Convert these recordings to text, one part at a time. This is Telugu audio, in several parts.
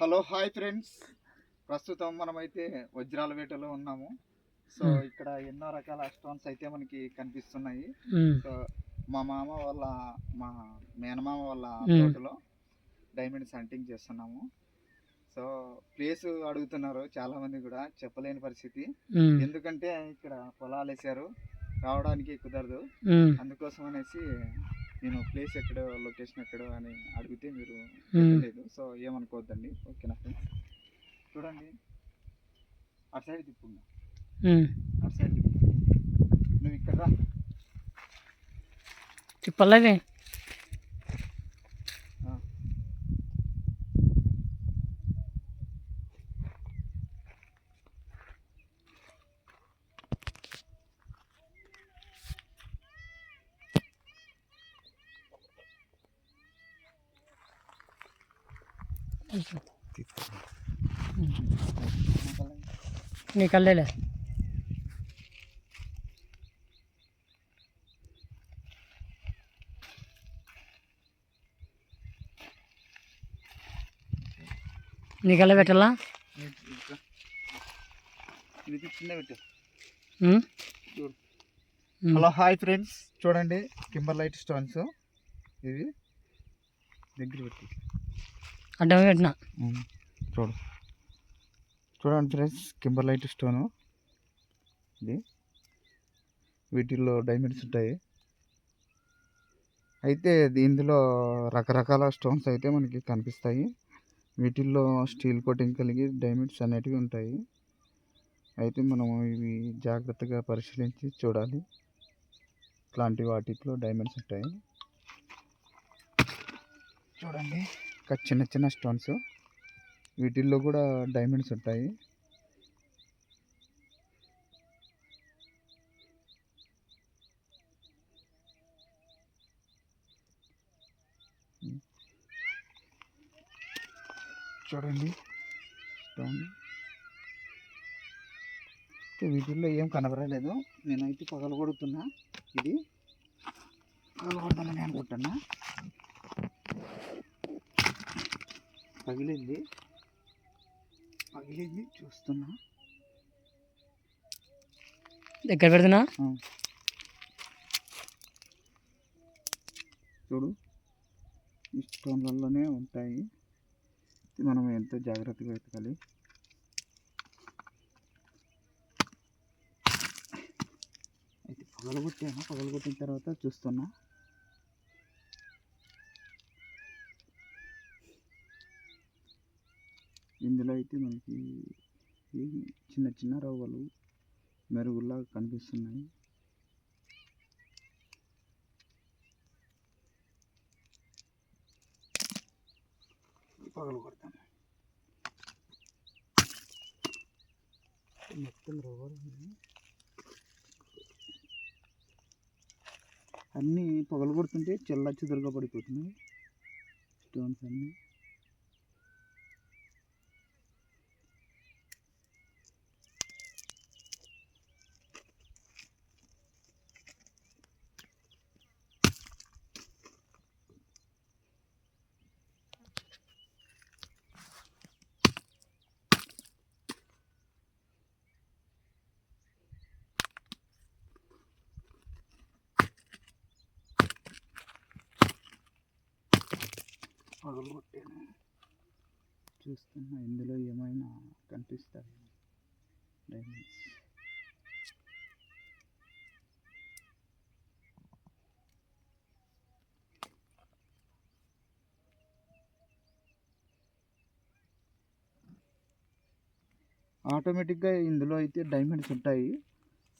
Hello hi friends. ప్రస్తుతం మనమైతే వజ్రాల వేటలో ఉన్నాము. So Hmm. ఇక్కడ ఎన్నో రకాల స్టోన్స్ అయితే మనకి కనిపిస్తున్నాయి. ఉమ్, సో మా మామ వాళ్ళ మా మేనమామ వాళ్ళ Hmm. తోటలో డైమండ్స్ హంటింగ్ చేస్తున్నాము. సో ప్లేస్ అడుగుతున్నారు చాలా మంది కూడా చెప్పలేని పరిస్థితి. ఎందుకంటే ఇక్కడ పొలాలు వేసారు రావడానికి కుదరదు. అందుకోసం అనేసి నేను ప్లేస్ ఎక్కడో లొకేషన్ ఎక్కడో అని అడిగితే మీరు. లేదు సో ఏమనుకోవద్దండి. ఓకేనా ఫ్రెండ్స్ చూడండి. అటు సైడ్ తిప్పు ఉమ్. అటు సైడ్ తిప్పు నువ్వు ఇక్కడ రా. కళ్ళేలే నీ కళ్ళ పెట్టాలా? ఇది చిన్న పెట్టు. Hello hi friends. చూడండి కింబర్ లైట్ స్టోన్స్. ఇవి దగ్గర పెట్టి. అడ్డం పెట్టిన చూడు. చూడండి ఫ్రెండ్స్ కింబర్ లైట్ స్టోను. ఇది. వీటిల్లో డైమండ్స్ ఉంటాయి. అయితే ఇది- ఇందులో రకరకాల స్టోన్స్ అయితే మనకి కనిపిస్తాయి. వీటిల్లో స్టీల్ కోటింగ్ కలిగి డైమండ్స్ అనేటివి ఉంటాయి. అయితే మనం ఇవి జాగ్రత్తగా పరిశీలించి చూడాలి. ఇట్లాంటి వాటిలో డైమండ్స్ ఉంటాయి. చూడండి. ఇంకా చిన్న చిన్న స్టోన్స్. వీటిల్లో కూడా డైమండ్స్ ఉంటాయి. చూడండి. స్టోన్. వీటిల్లో ఏం కనబడలేదు. నేనైతే పగలగొడుతున్నా ఇది. పగలగొడతానని అనుకుంటున్నా. పగిలింది. పగిలింది చూస్తున్నా. దగ్గర పెడుతున్నా? చూడు ఈ స్టోన్లలోనే ఉంటాయి. మనం ఎంతో జాగ్రత్తగా వెతకాలి. అయితే పగలగొట్టాను? పగలగొట్టిన తర్వాత చూస్తున్నా. ఇందులో అయితే మనకి చిన్న చిన్న రవ్వలు మెరుగుల్లా కనిపిస్తున్నాయి. పగలు కొడతాను మొత్తం రవ్వలు అన్నీ పగలు కొడుతుంటే చెల్ల చెదురుగా పడిపోతున్నాయి స్టోన్స్ అన్నీ పగలు కొట్టాను చూస్తున్నా ఇందులో ఏమైనా కనిపిస్తాయి? డైమండ్స్ ఆటోమేటిక్గా ఇందులో అయితే డైమండ్స్ ఉంటాయి.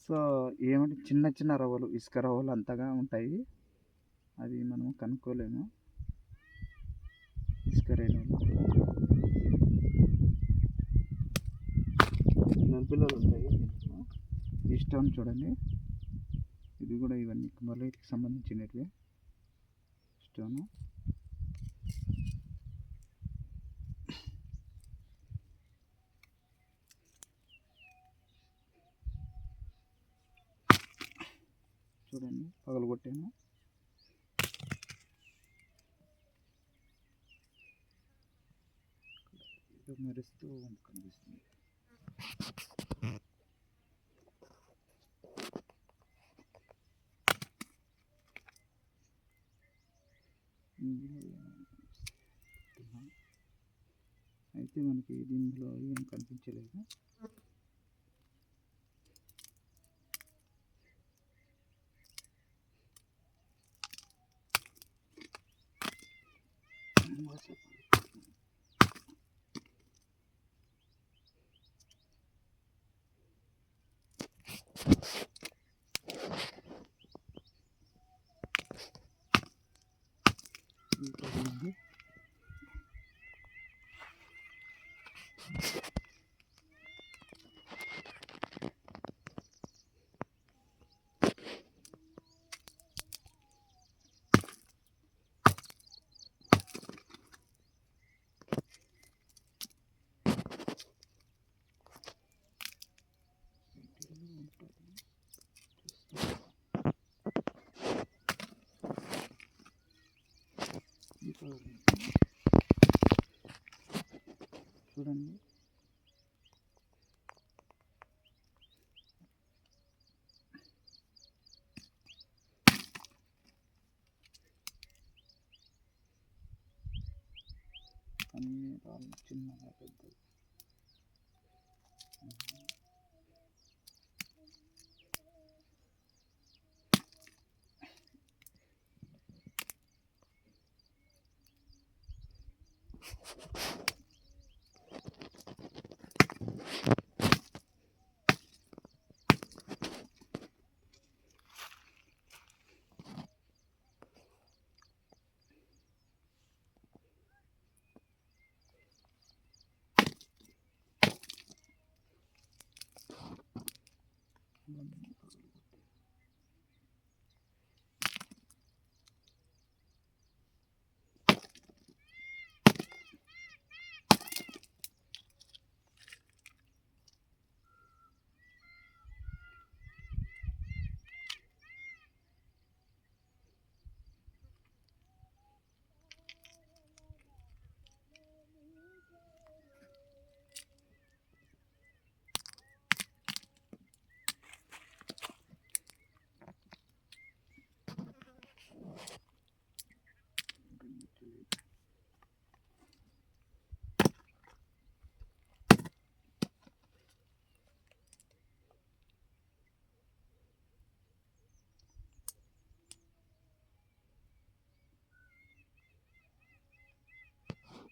సో ఏమంటే చిన్న చిన్న రవ్వలు ఇసుక రవ్వలు అంతగా ఉంటాయి. అది మనం కనుక్కోలేము. ఇసుక రేణువులు. పిల్లలు ఉంటాయి ఈ స్టోన్ చూడండి. ఇది కూడా ఇవన్నీ కుమర్లైట్కి సంబంధించినవి స్టోను చూడండి పగలగొట్టాను. లైట్గా మెరుస్తూ కనిపిస్తుంది. అయితే మనకి దీనిలో ఏం కనిపించలేదు ఇంకా ఉంది. ఇంకా ఉంది. చూడండి అన్ని రాళ్ళు చిన్నగా పెద్దవి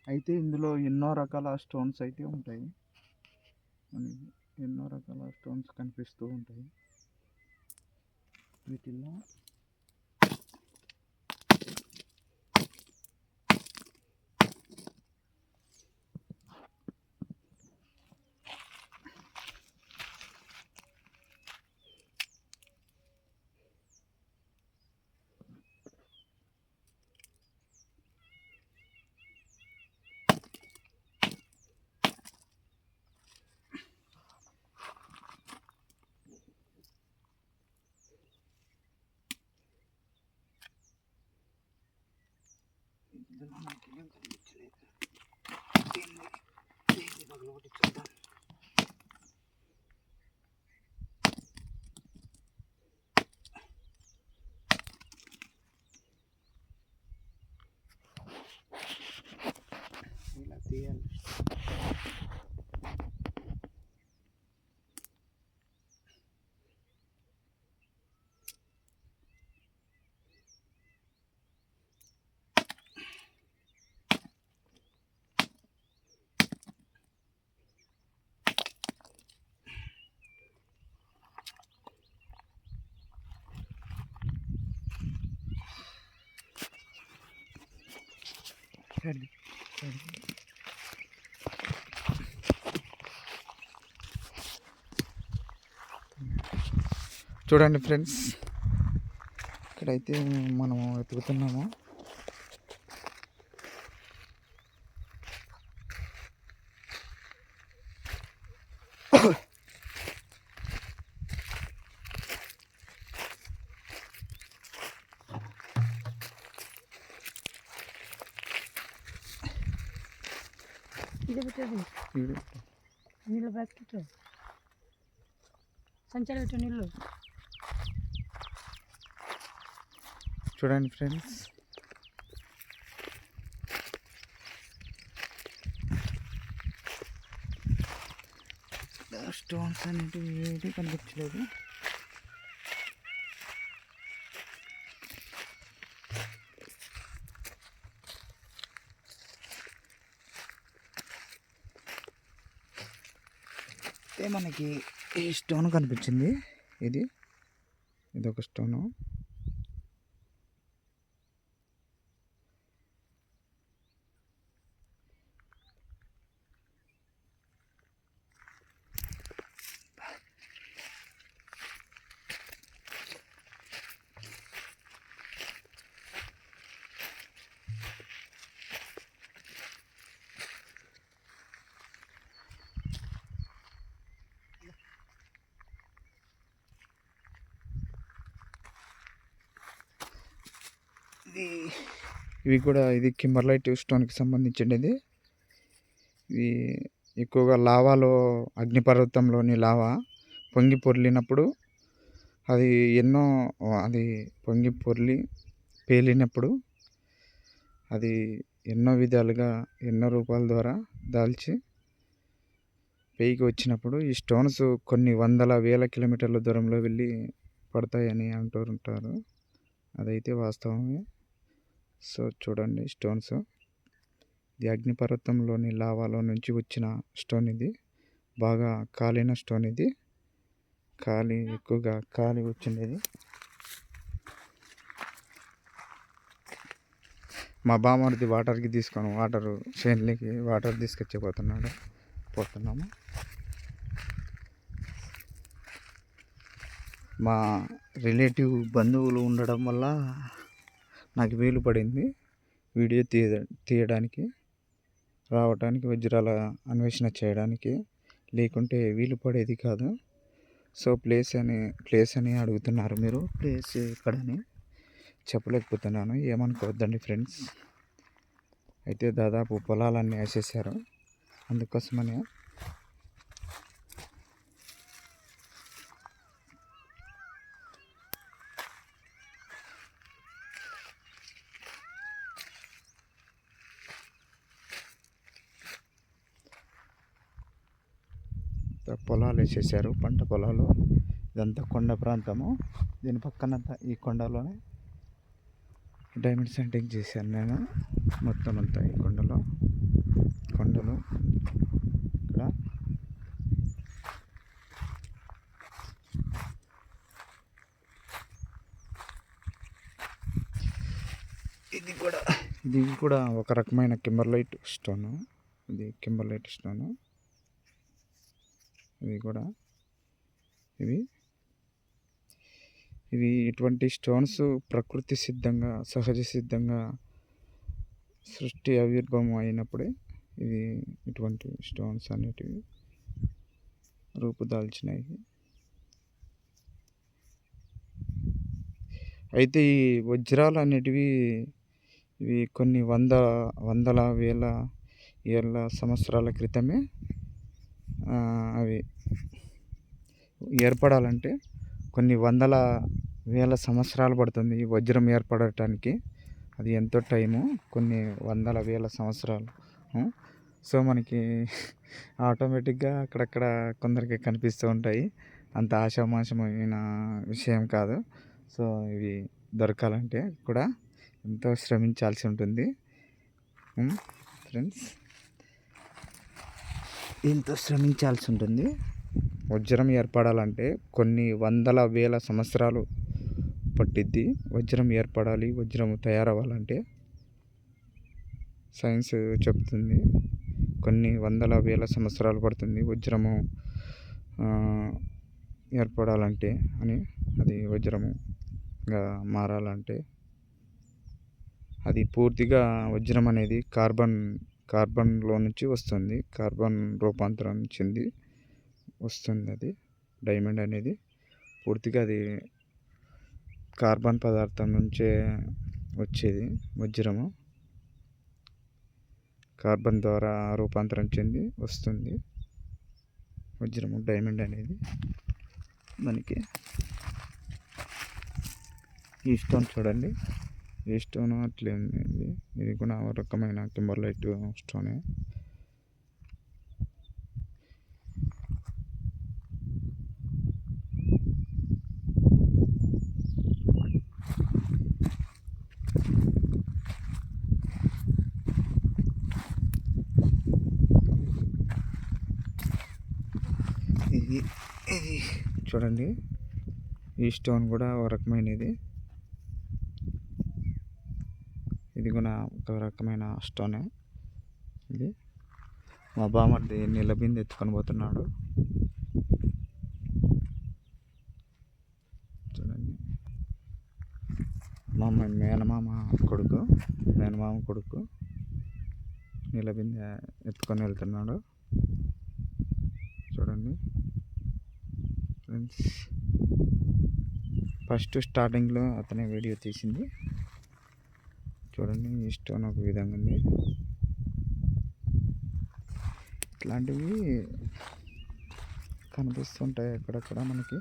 అయితే ఇందులో ఎన్నో రకాల స్టోన్స్ అయితే ఉంటాయి. మనకి ఎన్నో రకాల స్టోన్స్ కనిపిస్తూ ఉంటాయి. వీటిల్లో దీన్ని దీన్ని పగలగొట్టి చూద్దాం సరే చూడండి ఫ్రెండ్స్ ఇక్కడైతే మనము వెతుకుతున్నాము. నీళ్ళు పెట్టు సంచాలు పెట్టు నీళ్ళు. చూడండి ఫ్రెండ్స్. స్టోన్స్ అనేటివి ఏది కనిపించలేదు. అయితే మనకి ఈ స్టోన్ కనిపించింది. ఇది. ఇది ఒక స్టోను. ఇది ఇవి కూడా ఇది కింబర్లైట్ స్టోన్కి సంబంధించినది. ఇవి ఎక్కువగా లావాలో అగ్నిపర్వతంలోని లావా పొంగి పొర్లినప్పుడు అది ఎన్నో అది పొంగి పొర్లి పేలినప్పుడు అది ఎన్నో విధాలుగా ఎన్నో రూపాల ద్వారా దాల్చి పేకి వచ్చినప్పుడు ఈ స్టోన్స్ కొన్ని వందల వేల కిలోమీటర్ల దూరంలో వెళ్ళి పడతాయని అంటూ ఉంటారు. అదైతే వాస్తవమే. సో చూడండి స్టోన్స్. ఇది అగ్నిపర్వతంలోని లావాలో నుంచి వచ్చిన స్టోన్ ఇది. బాగా కాలిన స్టోన్ ఇది. కాలి ఎక్కువగా కాలి వచ్చిండేది మా బామ్మడిది వాటర్కి తీసుకొని వాటర్ చేనులకి వాటర్ తీసుకొచ్చిపోతున్నాడు. పోతున్నాము. మా రిలేటివ్ బంధువులు ఉండడం వల్ల నాకు వీలు పడింది వీడియో తీయ తీయడానికి రావడానికి వజ్రాల అన్వేషణ చేయడానికి. లేకుంటే వీలు పడేది కాదు. సో ప్లేస్ అని ప్లేస్ అని అడుగుతున్నారు మీరు. ప్లేస్ ఎక్కడని చెప్పలేకపోతున్నాను. ఏమనుకోవద్దండి ఫ్రెండ్స్. అయితే దాదాపు పొలాలన్నీ వేసేసారు. అందుకోసమని ఇంత పొలాలు వేసేసారు పంట పొలాలు ఇదంతా కొండ ప్రాంతము. దీని పక్కనంతా ఈ కొండలోనే డైమండ్ సెంటింగ్ చేశాను నేను. మొత్తం అంతా ఈ కొండలో. కొండలు ఇక్కడ. ఇది కూడా ఇది కూడా ఒక రకమైన కింబర్లైట్ స్టోను. ఇది కింబర్లైట్ స్టోను. ఇవి కూడా. ఇవి. ఇవి ఇటువంటి స్టోన్స్ ప్రకృతి సిద్ధంగా సహజ సిద్ధంగా సృష్టి ఆవిర్భావం అయినప్పుడే ఇవి ఇటువంటి స్టోన్స్ అనేటివి రూపుదాల్చినాయి. అయితే ఈ వజ్రాలు అనేటివి ఇవి కొన్ని వంద వందల వేల ఏళ్ళ సంవత్సరాల క్రితమే ఏర్పడాలంటే కొన్ని వందల వేల సంవత్సరాలు పడుతుంది ఈ వజ్రం ఏర్పడటానికి. అది ఎంతో టైము కొన్ని వందల వేల సంవత్సరాలు. సో మనకి ఆటోమేటిక్గా అక్కడక్కడ కొందరికి కనిపిస్తూ ఉంటాయి. అంత ఆశామాషమైన విషయం కాదు. సో ఇవి దొరకాలంటే కూడా ఎంతో శ్రమించాల్సి ఉంటుంది. ఫ్రెండ్స్. ఎంతో శ్రమించాల్సి ఉంటుంది. వజ్రం ఏర్పడాలంటే కొన్ని వందల వేల సంవత్సరాలు పట్టిద్ది. వజ్రం ఏర్పడాలి వజ్రం తయారవ్వాలంటే సైన్స్ చెప్తుంది. కొన్ని వందల వేల సంవత్సరాలు పడుతుంది వజ్రము ఏర్పడాలంటే అని అది వజ్రముగా మారాలంటే. అది పూర్తిగా వజ్రం అనేది కార్బన్ కార్బన్లో నుంచి వస్తుంది కార్బన్ రూపాంతరం చెంది వస్తుంది అది డైమండ్ అనేది పూర్తిగా అది కార్బన్ పదార్థం నుంచే వచ్చేది. వజ్రము కార్బన్ ద్వారా రూపాంతరం చెంది వస్తుంది. వజ్రము డైమండ్ అనేది మనకి ఈ స్టోన్ చూడండి. ఈ స్టోన్ అట్లే ఉంది ఇది. ఇది కూడా ఒక రకమైన కింబర్లైట్ స్టోనే ఇది ఇది చూడండి. ఈ స్టోన్ కూడా ఒక రకమైనది. ఇది కూడా ఒక రకమైన స్టోనే. ఇది మా బామర్ది నీళ్ళ బిందె ఎత్తుకొని పోతున్నాడు. చూడండి. మా అమ్మ మేనమామ కొడుకు మేనమామ కొడుకు నీళ్ళ బిందె ఎత్తుకొని వెళ్తున్నాడు. చూడండి. ఫ్రెండ్స్. ఫస్ట్ స్టార్టింగ్లో అతనే వీడియో తీసింది. చూడండి ఈ స్టోన్ ఒక విధంగా ఉంది. ఇట్లాంటివి కనిపిస్తుంటాయి అక్కడక్కడ మనకి.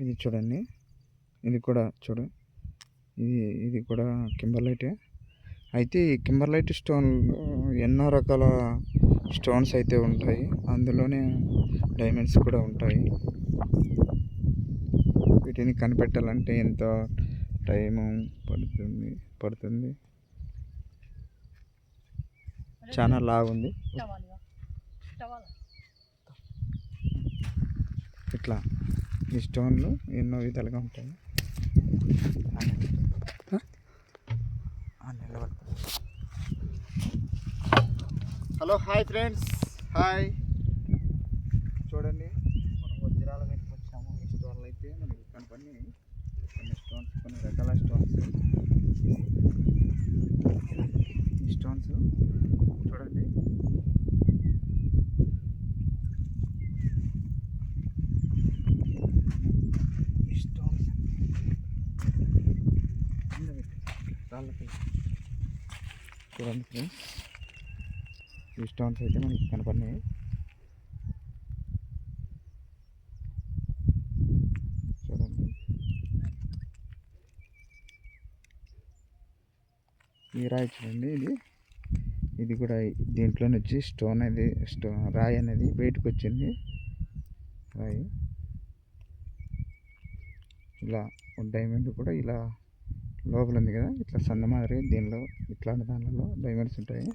ఇది చూడండి. ఇది కూడా చూడండి ఇది ఇది కూడా కింబర్లైటే. అయితే ఈ కింబర్లైట్ స్టోన్ ఎన్నో రకాల స్టోన్స్ అయితే ఉంటాయి. అందులోనే డైమండ్స్ కూడా ఉంటాయి. వీటిని కనిపెట్టాలంటే ఎంతో టైము పడుతుంది పడుతుంది? చాలా లాగుంది. ఇట్లా ఈ స్టోన్లు ఎన్నో విధాలుగా ఉంటాయి. Hello hi friends. హాయ్. చూడండి మనం వజ్రాల మీదకి వచ్చాము ఈ స్టోన్లు అయితే మనకి కనపడి కొన్ని స్టోన్స్ కొన్ని రకాల స్టోన్స్ ఈ స్టోన్స్ చూడండి ఈ స్టోన్స్ కింద పెట్టు. చూడండి ఫ్రెండ్స్. ఈ స్టోన్స్ అయితే మనకి కనపడినాయి. చూడండి. ఈ రాయి చూడండి ఇది. ఇది కూడా దీంట్లో నుంచి స్టోన్ అనేది స్టో రాయి అనేది బయటకు వచ్చింది. రాయి. ఇలా డైమండ్ కూడా ఇలా లోపల ఉంది కదా ఇట్లా సన్న మాదిరి దీనిలో ఇట్లాంటి దానిలో డైమండ్స్ ఉంటాయి.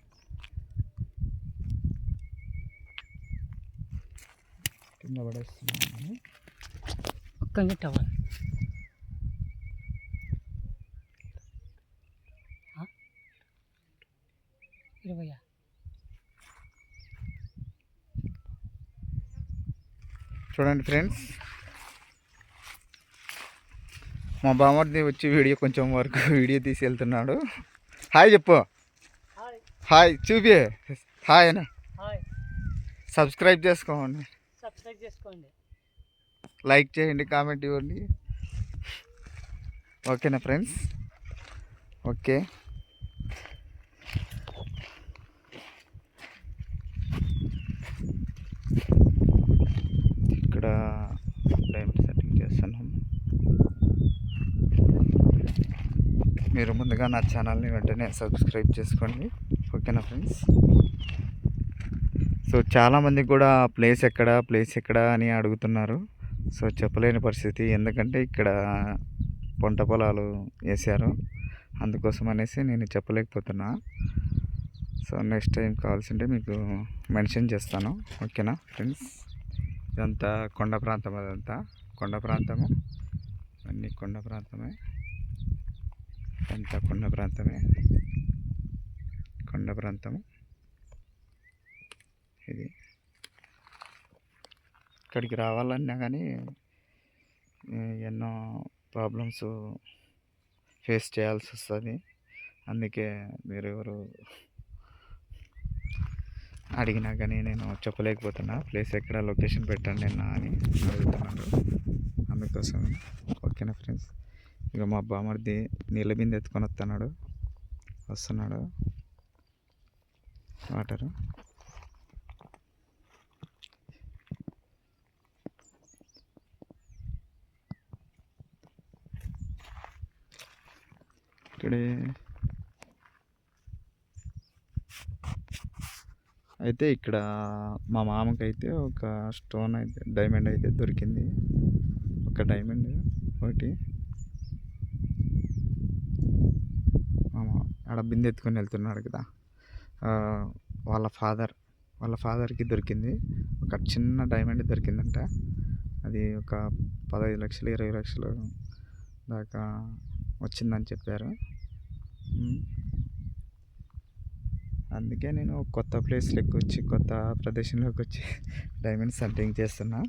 కింద పడేస్తున్నాను. టవల్ చూడండి ఫ్రెండ్స్ మా బామర్ది వచ్చి వీడియో కొంచెం వరకు వీడియో తీసి వెళ్తున్నాడు. హాయ్ చెప్పు. హాయ్. చూపి. హాయ్ అని హాయ్. సబ్స్క్రైబ్ చేసుకోండి. సబ్స్క్రైబ్ చేసుకోండి. లైక్ చేయండి కామెంట్ ఇవ్వండి. ఓకేనా ఫ్రెండ్స్? ఓకే ఇక్కడ డైమండ్ సెట్టింగ్ చేస్తున్నాం మీరు ముందుగా నా ఛానల్ని వెంటనే సబ్స్క్రైబ్ చేసుకోండి. ఓకేనా ఫ్రెండ్స్? సో చాలామంది కూడా ప్లేస్ ఎక్కడ ప్లేస్ ఎక్కడ అని అడుగుతున్నారు. సో చెప్పలేని పరిస్థితి. ఎందుకంటే ఇక్కడ పంట పొలాలు వేసారు అందుకోసం అనేసి నేను చెప్పలేకపోతున్నా. సో నెక్స్ట్ టైం కావాల్సింటే మీకు మెన్షన్ చేస్తాను. ఓకేనా ఫ్రెండ్స్? ఇదంతా కొండ ప్రాంతం అదంతా. కొండ ప్రాంతము. అన్నీ కొండ ప్రాంతమే. అంతా కొండ ప్రాంతమే. కొండ ప్రాంతము. ఇది. ఇక్కడికి రావాలన్నా కానీ ఎన్నో ప్రాబ్లమ్స్ ఫేస్ చేయాల్సి వస్తుంది. అందుకే మీరు ఎవరు అడిగినా కానీ నేను చెప్పలేకపోతున్నా. ప్లేస్ ఎక్కడ లొకేషన్ పెట్టండి నా అని అడుగుతున్నారు అందుకోసం ఓకేనా ఫ్రెండ్స్? ఇక మా బామర్ది నీళ్ళ బిందె ఎత్తుకొని వస్తున్నాడు వస్తున్నాడు. వాటరు. ఇక్కడే అయితే ఇక్కడ మా మామకైతే ఒక స్టోన్ అయితే డైమండ్ అయితే దొరికింది. ఒక డైమండ్ ఒకటి మామ ఆడ బిందె ఎత్తుకొని వెళ్తున్నాడు కదా. వాళ్ళ ఫాదర్ వాళ్ళ ఫాదర్కి దొరికింది. ఒక చిన్న డైమండ్ దొరికిందంట. అది ఒక పదహైదు లక్షలు ఇరవై లక్షలు దాకా వచ్చిందని చెప్పారు. అందుకే నేను కొత్త ప్లేస్లోకి వచ్చి కొత్త ప్రదేశంలోకి వచ్చి డైమండ్స్ సల్టింగ్ చేస్తున్నా.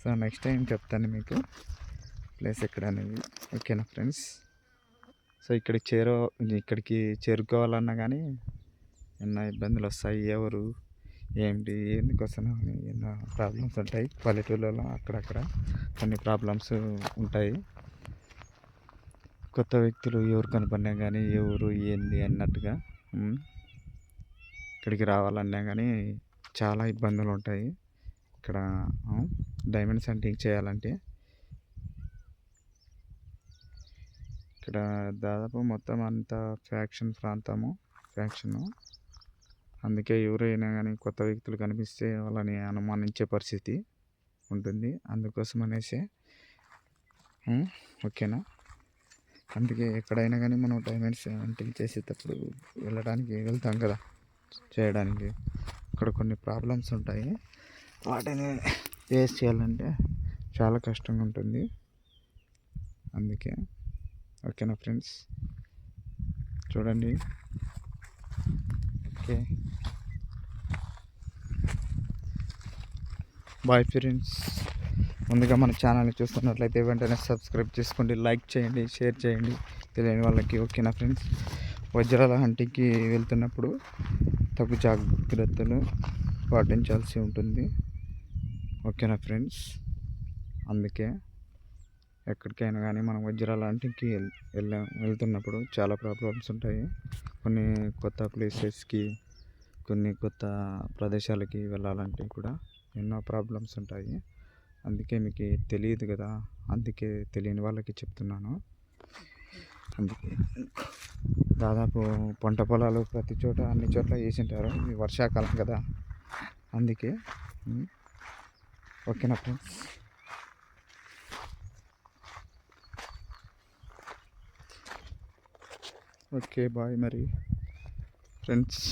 సో నెక్స్ట్ టైం చెప్తాను మీకు ప్లేస్ ఎక్కడ అనేది. ఓకేనా ఫ్రెండ్స్? సో ఇక్కడికి చేరు ఇక్కడికి చేరుకోవాలన్నా కానీ ఎన్నో ఇబ్బందులు వస్తాయి ఎవరు ఏంటి వస్తున్నావు అని ఎన్నో ప్రాబ్లమ్స్ ఉంటాయి. పల్లెటూళ్ళలో అక్కడక్కడ కొన్ని ప్రాబ్లమ్స్ ఉంటాయి. కొత్త వ్యక్తులు ఎవరు కనపడినా కానీ ఎవరు ఏంది అన్నట్టుగా ఇక్కడికి రావాలన్నా కానీ చాలా ఇబ్బందులు ఉంటాయి ఇక్కడ డైమండ్స్ సెంటింగ్ చేయాలంటే ఇక్కడ దాదాపు మొత్తం అంతా ఫ్యాక్షన్ ప్రాంతము ఫ్యాక్షను. అందుకే ఎవరైనా కానీ కొత్త వ్యక్తులు కనిపిస్తే వాళ్ళని అనుమానించే పరిస్థితి ఉంటుంది. అందుకోసం అనేసి ఓకేనా? అందుకే ఎక్కడైనా కానీ మనం డైమండ్స్ అంటే చేసేటప్పుడు వెళ్ళడానికి వెళ్తాం కదా చేయడానికి. అక్కడ కొన్ని ప్రాబ్లమ్స్ ఉంటాయి. వాటిని ఫేస్ చేయాలంటే చాలా కష్టంగా ఉంటుంది. అందుకే ఓకేనా ఫ్రెండ్స్? చూడండి. ఓకే. బాయ్ ఫ్రెండ్స్ ముందుగా మన ఛానల్ని చూస్తున్నట్లయితే వెంటనే సబ్స్క్రైబ్ చేసుకోండి లైక్ చేయండి షేర్ చేయండి. తెలియని వాళ్ళకి ఓకేనా ఫ్రెండ్స్ వజ్రాల హంటింగ్కి వెళ్తున్నప్పుడు తగు జాగ్రత్తలు పాటించాల్సి ఉంటుంది. ఓకేనా ఫ్రెండ్స్ అందుకే ఎక్కడికైనా కానీ మనం వజ్రాలాంటికి వెళ్ళాం వెళ్తున్నప్పుడు చాలా ప్రాబ్లమ్స్ ఉంటాయి. కొన్ని కొత్త ప్లేసెస్కి కొన్ని కొత్త ప్రదేశాలకి వెళ్ళాలంటే కూడా ఎన్నో ప్రాబ్లమ్స్ ఉంటాయి. అందుకే మీకు తెలియదు కదా? అందుకే తెలియని వాళ్ళకి చెప్తున్నాను. అందుకే దాదాపు పంట పొలాలు ప్రతి చోట అన్ని చోట్ల వేసింటారు. ఇది వర్షాకాలం కదా? అందుకే ఓకేనా ఫ్రెండ్స్? ఓకే బాయ్ మరి ఫ్రెండ్స్